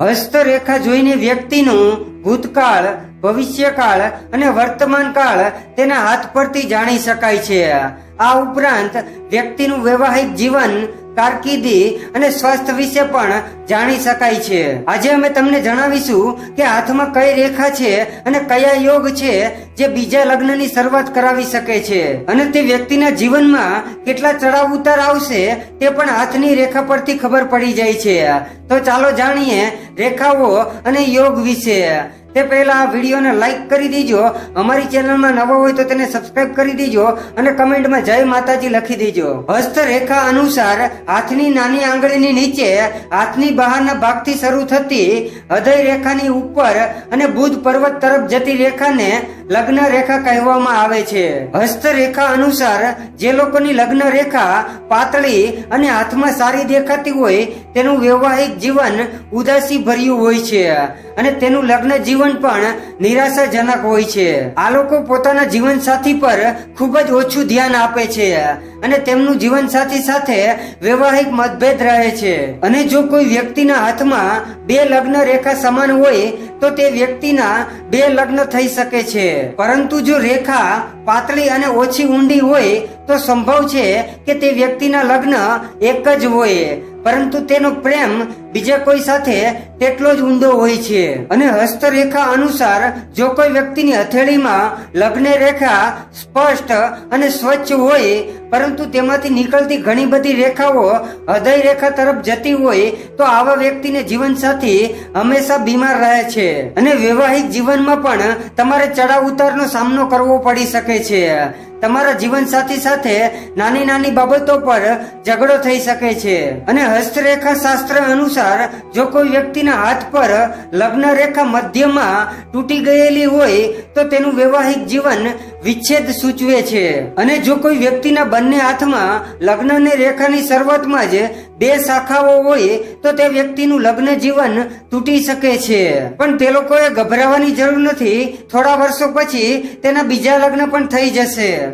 હસ્તરેખા જોઈને વ્યક્તિનું ભૂતકાળ, ભવિષ્યકાળ અને વર્તમાન કાળ તેના હાથ પરથી જાણી શકાય છે. આ ઉપરાંત વ્યક્તિનું વૈવાહિક જીવન કારકિર્દી અને સ્વાસ્થ્ય વિશે પણ જાણી શકાય છે. આજે અમે તમને જણાવીશું કે હાથમાં કઈ રેખા છે અને કયા યોગ છે જે બીજા લગ્નની શરૂઆત કરાવી શકે છે. અને તે વ્યક્તિના જીવનમાં કેટલા ચડાવ ઉતાર આવશે તે પણ હાથની રેખા પરથી ખબર પડી જાય છે. તો ચાલો જાણીએ રેખાઓ અને યોગ વિશે. તે પહેલા આ વિડીયોને લાઈક કરી દેજો. અમારી ચેનલમાં નવો હોય તો તેને સબસ્ક્રાઇબ કરી દેજો અને કમેન્ટમાં જય માતાજી લખી દેજો. હસ્તરેખા અનુસાર હાથની નાની આંગળીની નીચે હાથની બહારના ભાગથી શરૂ થતી હૃદય રેખાની ઉપર અને બુધ પર્વત તરફ જતી રેખાને લગ્ન રેખા કહેવામાં આવે છે. હસ્તરેખા અનુસાર જે લોકોની લગ્ન રેખા પાતળી અને હાથમાં સારી દેખાતી હોય તેનું વૈવાહિક જીવન ઉદાસી ભર્યું હોય છે અને તેનું લગ્ન જીવન પણ નિરાશાજનક હોય છે. આ લોકો પોતાના જીવન સાથી પર ખૂબ જ ઓછું ધ્યાન આપે છે અને તેમનું જીવન સાથી સાથે વૈવાહિક મતભેદ રહે છે. અને જો કોઈ વ્યક્તિના હાથમાં બે લગ્ન રેખા સમાન હોય, તો તે વ્યક્તિના બે લગ્ન થઈ શકે છે. પરંતુ જો રેખા પાતળી અને ઓછી ઊંડી હોય, તો સંભવ છે કે તે વ્યક્તિના લગ્ન એક જ હોય. પરંતુ તેનો પ્રેમ બીજા કોઈ સાથે તેટલો જ ઊંડો હોય છે. અને હસ્તરેખા અનુસાર જો કોઈ વ્યક્તિની હથેળીમાં લગ્ન રેખા સ્પષ્ટ અને સ્વચ્છ હોય, પરંતુ તેમાંથી નીકળતી ઘણી બધી રેખાઓ હૃદય રેખા તરફ જતી હોય, તો આવા વ્યક્તિને જીવનસાથી હંમેશા બીમાર રહે છે. અને વૈવાહિક જીવનમાં પણ તમારે ચડાવ ઉતારનો સામનો કરવો પડી શકે છે. તમારા જીવનસાથી સાથે નાની નાની બાબતો પર ઝઘડો થઈ શકે છે. અને હસ્તરેખા શાસ્ત્ર અનુસાર જો કોઈ વ્યક્તિના હાથ પર લગ્ન રેખા મધ્યમાં તૂટી ગયેલી હોય, તો તેનું વૈવાહિક જીવન વિચ્છેદ સૂચવે છે. અને જો કોઈ વ્યક્તિના બંને હાથમાં લગ્નની રેખાની શરૂઆતમાં જ બે શાખાઓ હોય, તો તે વ્યક્તિનું લગ્ન જીવન તૂટી શકે છે. પણ તે લોકોએ ગભરાવાની જરૂર નથી. થોડા વર્ષો પછી તેના બીજા લગ્ન પણ થઈ જશે.